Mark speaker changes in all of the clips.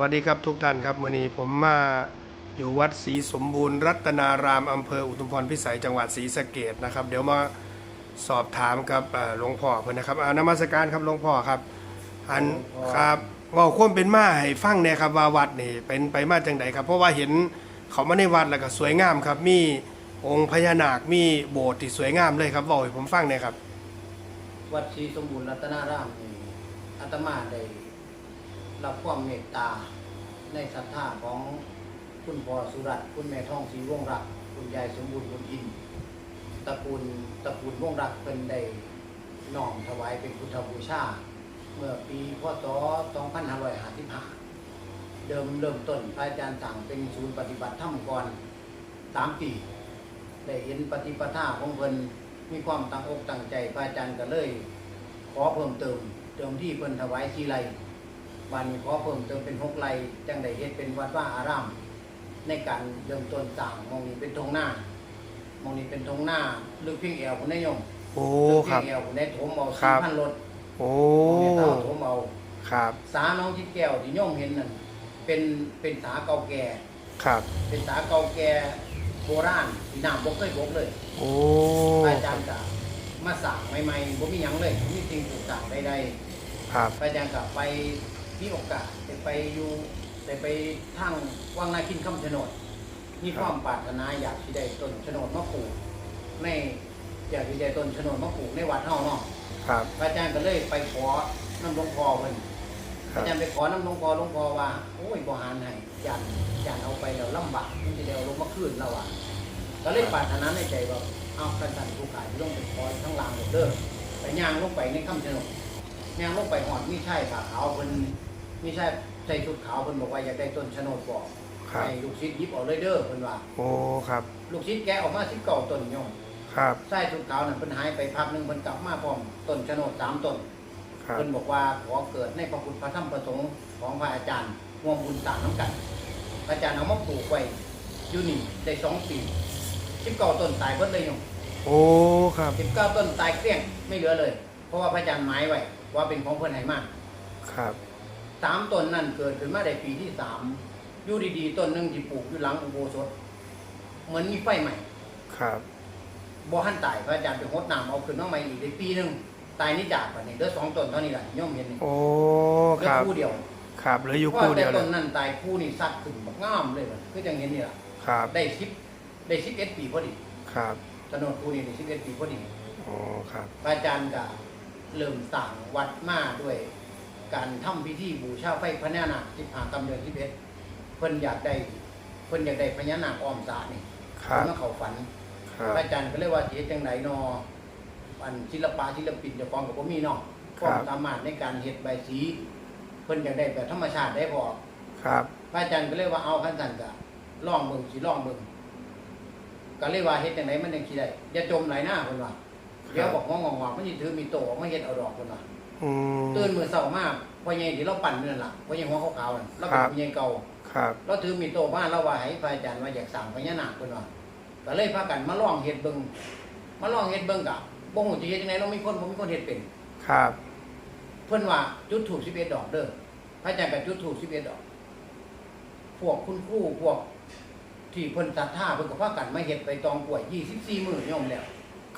Speaker 1: วัสดีครับทุกท่านครับวันนี้ผมมาอยู่วัดศรีสมบูรณ์รัตนารามอำเภออุทุมพรพิสัยจังหวัดศรีสะเกดนะครับ เดี๋ยวมาสอบถามกับหลวงพ่อเพื่อนนะครับอานมัสการครับหลวงพ่อครับ อันครับว่าความเป็นมาให้ฟังเนี่ยครับว่าวัดนี่เป็นไปมาจังไดครับ เพราะว่าเห็นเขามาในวัดแล้วก็สวยงามครับ มีองค์พญานาคมีโบสถ์ที่สวยงามเลยครับบอกให้ผมฟังเนี่ยครับ
Speaker 2: วัดศรีสมบูรณ์รัตนารามนี่อาตมาได้ รับความเมตตาในศรัทธาของคุณพ่อสุรัตน์คุณแม่ท่องศรีวงศรัก คุณยายสมบูรณ์คุณอินตระกูลตระกูลวงศรักเป็นได้น้อมถวายเป็นพุทธบูชา เมื่อปีพศ2555เดิมเริ่มต้นพระอาจารย์สั่งเป็นศูนย์ปฏิบัติธรรมก่อนสามปีได้เห็นปฏิปทาของเพิ่นมีความตั้งอกตั้งใจพระอาจารย์ก็เลย ขอเพิ่มเติมเติมที่เพิ่นถวายสีไล วันนี้ขอเพิ่มเติมเป็นหกไลจังได้เฮ็ดเป็นวัดว่าอาราม ในการเริ่มต้นสร้างหมองนี้เป็นทงหน้ามองนี้เป็นทงหน้าลึกเพียงแอวคุณนายง
Speaker 1: โอ้
Speaker 2: ลึก
Speaker 1: ค
Speaker 2: เพี
Speaker 1: รั
Speaker 2: ย
Speaker 1: บ
Speaker 2: งแอวคุณนายถมเอา
Speaker 1: ครั
Speaker 2: สี่
Speaker 1: บ
Speaker 2: พันรถ
Speaker 1: โอ้
Speaker 2: มองนี้เต้าถมเอา
Speaker 1: ครับ
Speaker 2: สาน้องทิดแก้วที่โยมเห็นนั่นเป็นเป็นสาเก่าแก่
Speaker 1: ครับ
Speaker 2: เป็นสาเก่าแก่โบราณที่น้ำบ่เคยบกเลย
Speaker 1: โอ้
Speaker 2: พระอาจารย์ก็มาสั่งใหม่ๆบ่มีหยังเลยบ่มีสิ่งปลูกสร้างใด
Speaker 1: ครับ
Speaker 2: ๆพระอาจารย์ก็ไป มีโอกาสได้ไปอยู่ได้ไปทางวังนาคินคำชะโนดมีความปรารถนาอยากที่ได้ต้นชะโนดมาปลูกในอยากที่ได้ต้นชะโนดมาปลูกในวัดเฮาเนาะ
Speaker 1: ครับ
Speaker 2: พระอาจารย์ก็เลยไปขอน้ำหลวงพ่อเพิ่น
Speaker 1: ค
Speaker 2: พ
Speaker 1: รั
Speaker 2: ระ
Speaker 1: บ
Speaker 2: อาจารย์ไปขอน้ำหลวงพ่อหลวงพ่อว่าโอ้ยบ่หารให้ยันยันเอาไปแล้วลำบากมันจะได้เอาลงมาคืนแล้วอะก็เลยปรารถนาในใจว่าเอากระสันผู้ขายลงไปคอยทั้งลางหมดเด้อไปย่างลงไปในคำชะโนดย่างลงไปหอดมีใช่ผ้าขาวเพิ่น มีใช่ใส่ชุดขาวเพิ่นบอกว่าอยากได้ต้นชะโนดบอก
Speaker 1: ครับ
Speaker 2: ให้ลูกศิษย์หยิบเอาเลยเด้อเพิ่นว่า
Speaker 1: โอ้ครับ
Speaker 2: ลูกศิษย์แกะออกมาสิบเก้าต้นโยม
Speaker 1: ครับ
Speaker 2: ใส่ชุดขาวนั่นเพิ่นหายไปพักหนึงเพิ่นกลับมาพร้อมต้นชะโนดสามต้น
Speaker 1: ครับ
Speaker 2: เพิ่นบอกว่าขอเกิดในพระพุทธพระธรรมประสงค์ของพระอาจารย์ร่วมบุญสร้างน้ำกัน พระอาจารย์เอามาปลูกไว้อยู่นี่ได้สองปีสิบเก้าต้นตายเพิ่นเลยโยม
Speaker 1: โอ้ครับ
Speaker 2: สิบเก้าต้นตายเกลี้ยงไม่เหลือเลย เพราะว่าพระอาจารย์หมายไว้ว่าเป็นของเพิ่นให้มาก
Speaker 1: ครับ
Speaker 2: สามต้นนั่นเกิดขึ้นมาได้ปีที่สามอยู่ดีๆต้นหนึ่งที่ปลูกอยู่หลังอุโบสถ เหมือนมีไฟใหม่
Speaker 1: ครับ
Speaker 2: บ่หันตายพระอาจารย์ไปหดน้ำเอาขึ้นมาใหม่อีกได้ปีหนึงตายนี่จากไปนี่เหลือสองต้นเท่านี้แหละโยมเห็นนี่
Speaker 1: โอ้
Speaker 2: เหลื
Speaker 1: ค
Speaker 2: อ
Speaker 1: รับ
Speaker 2: คู่เดียว
Speaker 1: ครับเหลืออยู่
Speaker 2: เพราะ
Speaker 1: คู่
Speaker 2: แต่
Speaker 1: เดียวเล
Speaker 2: ต้
Speaker 1: ย
Speaker 2: นนั่นตายคู่นี่ซัดขึ้นบักงามเลยมันคือจังเห็นนี่ล่ะ
Speaker 1: ครับ
Speaker 2: ได้สิบได้สิบเอ็ดปีพอดี
Speaker 1: ครับ
Speaker 2: ถนนคู่นี้ได้สิบเอ็ดปีพอดี
Speaker 1: โอ้ครับ
Speaker 2: พระอาจารย์ก็เริ่มสร้างวัดมาด้วย การทำพิธีบูชาไฟพญานาคที่ผ่ากำเนิดที่เพชรเพิ่นอยากได้เพิ่นอยากได้พญานาคอ้อมสานี่
Speaker 1: ครับ
Speaker 2: เพิ่นมาเข้าฝัน
Speaker 1: ครับ
Speaker 2: พระอาจารย์ก็เลยว่าสิเฮ็ดจังไดนออันศิลปะศิลปินเจ้าของก็บ่มีเนาะความสามารถในการเฮ็ดใบสี เพิ่นอยากได้แบบธรรมชาติได้พอ
Speaker 1: ครับ
Speaker 2: พระอาจารย์ก็เลยว่าเอาขั้นสั่นก็ลองเบิ่งสิลองเบิ่งก็เลยว่าเฮ็ดจังไดมันจังสิได้อย่าจมไหลหน้าเพิ่นว่าเดี๋ยวบอกงองงอกๆมันสิถือมีโตออกมาเฮ็ดเอาดอกเพิ่นว่า
Speaker 1: อืม
Speaker 2: ตื่นมื้อเช้ามาพ่อใหญ่ที่เราปั่นนี่นั่นล่ะพ่อใหญ่หัวขาวๆนั่นเราเป็น
Speaker 1: ครับ
Speaker 2: พ่อใหญ่เก่า
Speaker 1: ครับ
Speaker 2: เราถือมีโตมาเราว่าให้พระอาจารย์ว่าอยากสร้างพญานาคเพิ่นว่าก็เลยพากันมาลองเฮ็ดเบิ่งมาลองเฮ็ดเบิ่งกะบ่ฮู้สิเฮ็ดจังไดเรามีคนบ่มีคนเฮ็ดเป็น
Speaker 1: ครับ
Speaker 2: เพิ่นว่าจุดธูป11ดอกเด้อพระอาจารย์ก็จุดธูป11ดอก พวกคุณครูพวก ที่เพิ่นศรัทธาเพิ่นก็พากันมาเฮ็ดไปตองกล้วย24มื้อยอมแล้ว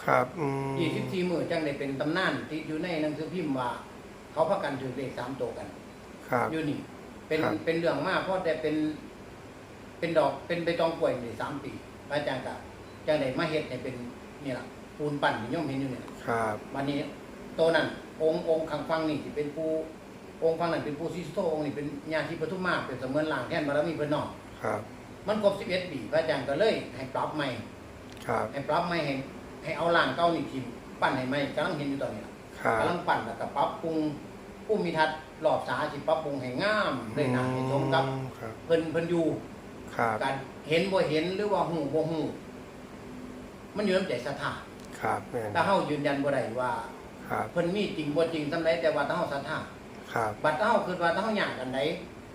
Speaker 1: ครับอืม
Speaker 2: 24มื้อจังได้เป็นตำนานที่อยู่ในหนังสือพิมพ์ว่า เขาพากันถือเลขสามตัวกัน
Speaker 1: ครับ
Speaker 2: อยู่นี่ เป็น
Speaker 1: ครับ
Speaker 2: เป็นเรื่องมากเพราะแต่เป็น เป็นดอกเป็นใบตองกล้วยนี่สามปีพระอาจารย์ก็จังได้มาเฮ็ดให้เป็นนี่ล่ะปูนปั้นที่โยมเห็นอยู่เนี่ย
Speaker 1: ครับ
Speaker 2: วันนี้โตวนั้นองค์องค์ข้างฟังนี่สิเป็นผู้องค์ฟังนั้นเป็นผู้ซิสโตองค์นี่เป็นญาติปทุมมาเป็นเสมือนหลางแท่นบารมีเพิ่นเนาะ
Speaker 1: ครับ
Speaker 2: มันครบ11ปีพระอาจารย์ก็เลยให้ปรับใหม่
Speaker 1: ครับ
Speaker 2: ให้ปรับใหม่ให้ ให้เอาล่างเก่านี่ทิ่มปั้นให้ใหม่กำลังเห็นอยู่ตอนนี้ล่ะ
Speaker 1: ครับ
Speaker 2: กำลังปั้นแล้วก็ปรับปรุงผู้มีทัศน์รอบสาสิปรับปรุงให้งามเลยนะให้สมกับ
Speaker 1: อืมครับ
Speaker 2: เพิ่นเพิ่นอยู่
Speaker 1: ครับ
Speaker 2: การเห็นบ่เห็นหรือว่าหูบ่หูมันอยู่ในใจศรัทธา
Speaker 1: ครับแม่น
Speaker 2: ถ้าเฮายืนยันบ่ได้ว่า
Speaker 1: ครับ
Speaker 2: เพิ่นมีจริงบ่จริงซำใดแต่ว่าถ้าเฮาศรัทธา
Speaker 1: ครับ
Speaker 2: บัดเฮาคือว่าถ้าเฮาย่างกันใด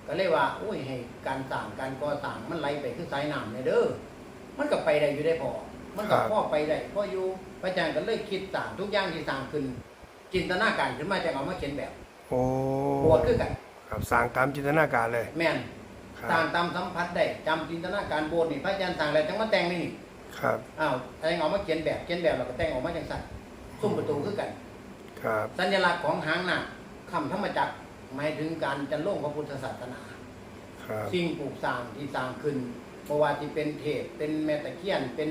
Speaker 2: ก็เลยว่าโอ้ยให้การสร้างการก่อสร้างมันไหลไปคือสายน้ำเนี่ยเด้อมันก็ไปได้อยู่ได้พอ มันก็พอไปได้พออยู่พระอาจารย์ก็เลยคิดสร้างทุกอย่างที่สร้างขึ้น จินตนาการขึ้นมาจะเอามาเขียนแบบ
Speaker 1: โอ้
Speaker 2: ปวดคือกัน
Speaker 1: ครับสร้างตามจินตนาการเลย
Speaker 2: แม่น
Speaker 1: ครับ
Speaker 2: ต่างตามสัมผัสได้จำจินตนาการโบสถ์นี่พระอาจารย์สั่งอะไรจังมาแต่งนี่นี่
Speaker 1: ครับ
Speaker 2: อ้าวแต่งออกมาเขียนแบบเขียนแบบเราก็แต่งออกมาจังสั่นซุ้มประตูคือกัน
Speaker 1: ครับ
Speaker 2: สัญลักษณ์ของหางหนักคำธรรมจักรหมายถึงการจันโลงพระพุทธศาสนา
Speaker 1: ครับ
Speaker 2: สิ่งปลูกสร้างที่สร้างขึ้นเพราะว่าที่เป็นเทพเป็นแม่ตะเคียนเป็น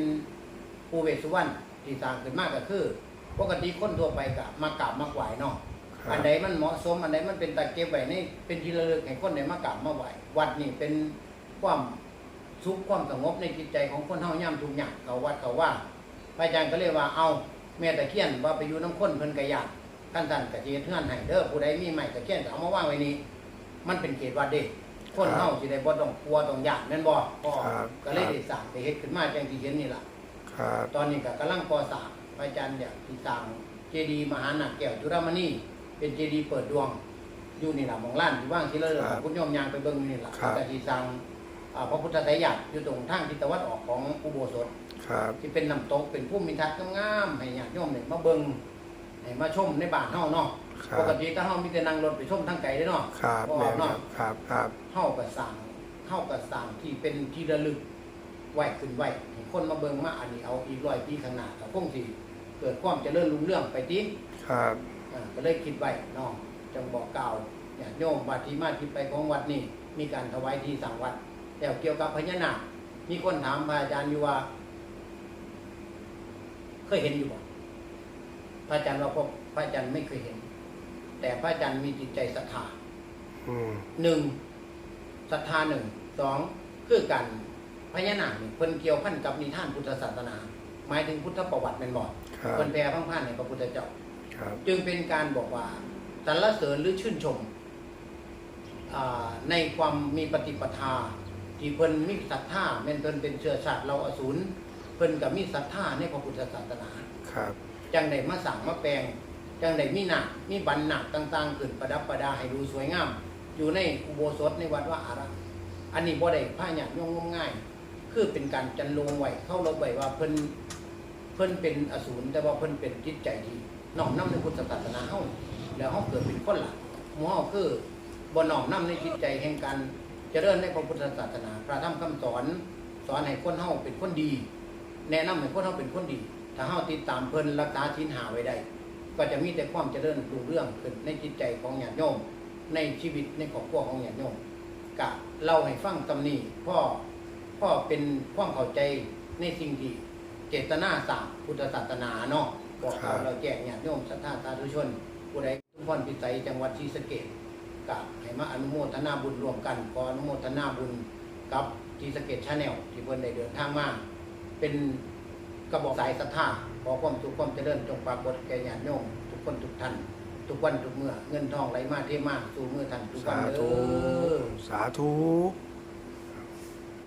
Speaker 2: ปูเวสสุวรรณที่สร้างขึ้นมากก็คือปกติคนทั่วไปก็มากราบมาไหว้เนาะ
Speaker 1: ครับ
Speaker 2: อันใดมันเหมาะสมอันใดมันเป็นตะเก็บไว้ในเป็นที่ระลึกให้คนได้มากราบมาไหว้วัดนี่เป็นความสุขความสงบในจิตใจของคนเฮาย่ำทุกอย่างเขาวัดเขาว่าพระอาจารย์ก็เลยว่าเอาแม่ตะเคียนว่าไปอยู่น้ำข้นเพิ่นกระยากขั้นสันกะเจีเทือนให้เด้อผู้ใดมีไม้ตะเคียนก็เอามาวางไว้นี่มันเป็นเขตวัดเด้คนเฮาสิได้บ่ต้องกลัวต้องยากแม่นบ่ก็
Speaker 1: ครับ
Speaker 2: ก็เลยได้สร้างได้เฮ็ดขึ้นมาจังที่เห็นนี่ล่ะ
Speaker 1: ครับ
Speaker 2: ตอนนี้ก็กำลังก่อสร้างพระอาจารย์อยากที่สร้างเจดีย์มหานาคแก้วจุฬามณีเป็นเจดีย์เปิดดวงอยู่นี่ล่ะหมองล้านที่ว่างที่เลอ
Speaker 1: ครับ
Speaker 2: คุณโยมยางไปเบิ่งนี่ล่ะ
Speaker 1: ครับ
Speaker 2: แต่ที่สร้างอ่าพระพุทธไตรยักษ์อยู่ตรงทางทิศตะวันออกของอุโบสถ
Speaker 1: ครับ
Speaker 2: ที่เป็นน้ำตกเป็นผู้มีทัศน์งามๆให้ญาติโยมเนี่ยมาเบิ่งให้มาชมในบ้านเฮาเนาะ
Speaker 1: ครับ
Speaker 2: ปกติถ้าเฮามีแต่นั่งรถไปชมทางไกลเด้อเนาะ
Speaker 1: ครับ
Speaker 2: บ่อ
Speaker 1: แม่
Speaker 2: อก
Speaker 1: นค
Speaker 2: เนาะ
Speaker 1: รับครับครับ
Speaker 2: เฮาก็สร้างเฮาก็สร้างที่เป็นที่ระลึก ไว้ขึ้นไว้ให้คนมาเบิ่งมาอันนี้เอาอีกร้อยปีข้างหน้าก็คงสิเกิดความเจริญรุ่งเรืองไปติ
Speaker 1: ครับ
Speaker 2: อ่าก็เลยคิดไว้เนาะจังบอกกล่าวญาติโยมว่าที่มาที่ไปของวัดนี่มีการถวายที่สั่งวัดแล้วเกี่ยวกับพญานาคมีคนถามพระอาจารย์อยู่ว่า เคยเห็นอยู่บ่พระอาจารย์ว่าพวกพระอาจารย์ไม่เคยเห็น แต่พระอาจารย์มีจิตใจศรัทธา
Speaker 1: อืม
Speaker 2: หนึ่งศรัทธาหนึ่งสองคือการ พญานาคนี่เพิ่นเกี่ยวพันกับนิทานพุทธศาสนา หมายถึงพุทธประวัติเป็นบ่
Speaker 1: ครับ
Speaker 2: เพิ่นแปลพังพันในพระพุทธเจ้า
Speaker 1: ครับ
Speaker 2: จึงเป็นการบอกว่าสรรเสริญหรือชื่นชมอ่าในความมีปฏิปทา ที่เพิ่นมีศรัทธาแม่นเพิ่นเป็นเชื้อชาติเราอสูรเพิ่นก็มีศรัทธาในพระพุทธศาสนา
Speaker 1: ครับ
Speaker 2: จังได้มาสั่งมาแปลงจังได้มีหนักมีบันหนักต่าง ๆ ขึ้นประดับประดาให้ดูสวยงาม อยู่ในอุโบสถในวัดว่าอารามอันนี้บ่ได้ผ้าหยาดย่งงมง่าย คือเป็นการจันลงไหวเข้าลบไหวว่าเพิ่นเพิ่นเป็นอสูรแต่ว่าเพิ่นเป็นจิตใจที่น้อมนำในพุทธศาสนาเฮาแล้วเฮาเกิดเป็นคนหลักหมู่เฮาคือบ่น้อมนำในจิตใจแห่งการเจริญในพระพุทธศาสนา พระธรรมคำสอนสอนให้คนเฮาเป็นคนดี แนะนำให้คนเฮาเป็นคนดี ถ้าเฮาติดตามเพิ่นรักษาศีลหาไว้ได้ ก็จะมีแต่ความเจริญรุ่งเรื่องขึ้นในจิตใจของญาติโยมในชีวิตในครอบครัวของญาติโยมกะเล่าให้ฟังตำนี้พ่อ พ่อเป็นความเข้าใจในสิ่งที่เจตนาสร้างพุทธศาสนาเนาะบอก
Speaker 1: ครับ
Speaker 2: เราแจกญาติโยมศรัทธาสาธุชน ผู้ใดทุกคนพิสัยจังหวัดศรีสะเกษกะให้มาอนุโมทนาบุญรวมกันขออนุโมทนาบุญกับศรีสะเกษชาแนลที่เพิ่นได้เดินทางมาเป็นกระบอกสายศรัทธาขอความสุขความเจริญจงปรากฏแก่ญาติโยมทุกคนทุกท่านทุกวันทุกเมื่อเงินทองไหลมาเทมาสู่มือท่านทุกวัน
Speaker 1: สา
Speaker 2: เด้
Speaker 1: ธุ
Speaker 2: อ
Speaker 1: สาธุ